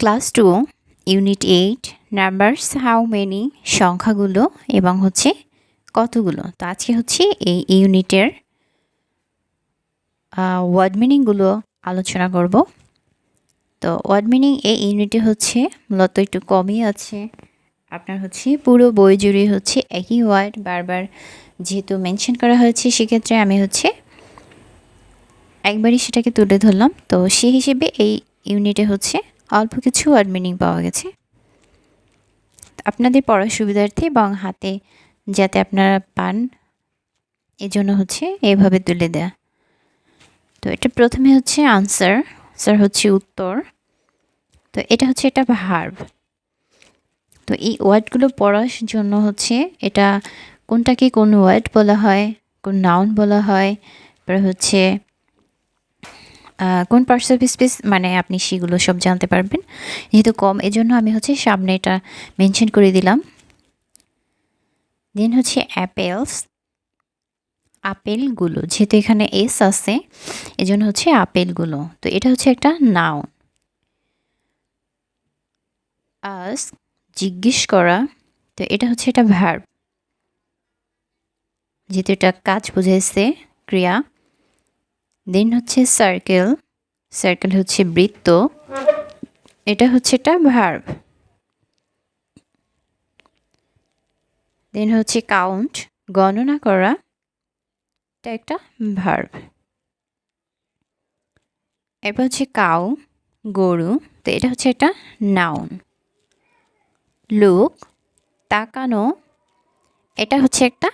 Class two, unit eight, numbers, how many, সংখ্যাগুলো এবং হচ্ছে কতগুলো। তো আজকে হচ্ছে এই ইউনিটের ওয়ার্ড মিনিংগুলো আলোচনা করব। তো ওয়ার্ড মিনিং এই ইউনিটে হচ্ছে মূলত একটু কমই আছে। আপনার হচ্ছে পুরো বই জুড়ে হচ্ছে একই ওয়ার্ড বারবার যেহেতু মেনশন করা হয়েছে, সেক্ষেত্রে আমি হচ্ছে একবারই সেটাকে তুলে ধরলাম। তো সেই হিসেবে এই ইউনিটে হচ্ছে অল্প কিছু ওয়ার্ড মিনিং পাওয়া গেছে। আপনাদের পড়ার সুবিধার্থে এবং হাতে যাতে আপনারা পান, এজন্য হচ্ছে এভাবে তুলে দেয়া। তো এটা প্রথমে হচ্ছে আনসার স্যার হচ্ছে উত্তর। তো এটা হচ্ছে এটা ভার্ব তো এই ওয়ার্ডগুলো পড়ার জন্য হচ্ছে এটা কোনটাকে কোন ওয়ার্ড বলা হয়, কোন নাউন বলা হয়, তারপরে হচ্ছে কোন পার্টস অফ স্পেস মানে আপনি সেগুলো সব জানতে পারবেন। যেহেতু কম, এজন্য আমি হচ্ছে সামনে এটা মেনশন করে দিলাম। দেন হচ্ছে অ্যাপেলস আপেলগুলো। যেহেতু এখানে এস আছে, এজন্য হচ্ছে আপেলগুলো। তো এটা হচ্ছে একটা নাউন আস জিজ্ঞেস করা। তো এটা হচ্ছে এটা ভার্ব যেহেতু এটা কাজ বুঝাইছে, ক্রিয়া। দেন হচ্ছে সার্কেল সার্কেল হচ্ছে বৃত্ত। এটা হচ্ছে একটা ভার্ব দেন হচ্ছে কাউন্ট গণনা করা। এটা একটা ভার্ব এরপর হচ্ছে কাউ গরু। তো এটা হচ্ছে একটা নাউন লুক তাকানো। এটা হচ্ছে একটা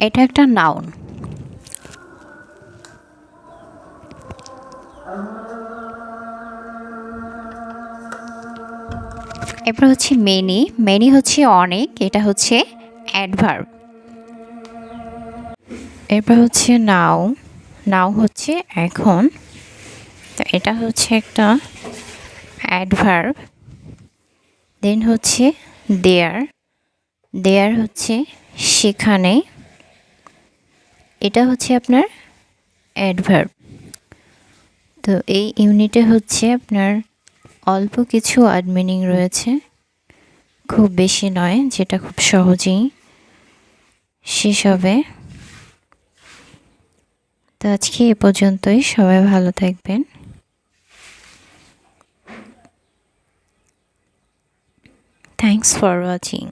এটা একটা নাউন এরপর হচ্ছে মেনি মেনি হচ্ছে অনেক, এটা হচ্ছে অ্যাডভার্ব এরপর হচ্ছে নাও নাও হচ্ছে এখন। তো এটা হচ্ছে একটা অ্যাডভার্ব দেন হচ্ছে দেয়ার দেয়ার হচ্ছে সেখানে। এটা হচ্ছে আপনার অ্যাডভার্ব তো এই ইউনিটে হচ্ছে আপনার অল্প কিছু ওয়ার্ড মিনিং রয়েছে। খুব বেশি নয়, যেটা খুব সহজেই শেষ হবে। তো আজকে এ পর্যন্তই, সবাই ভালো থাকবেন। Thanks for watching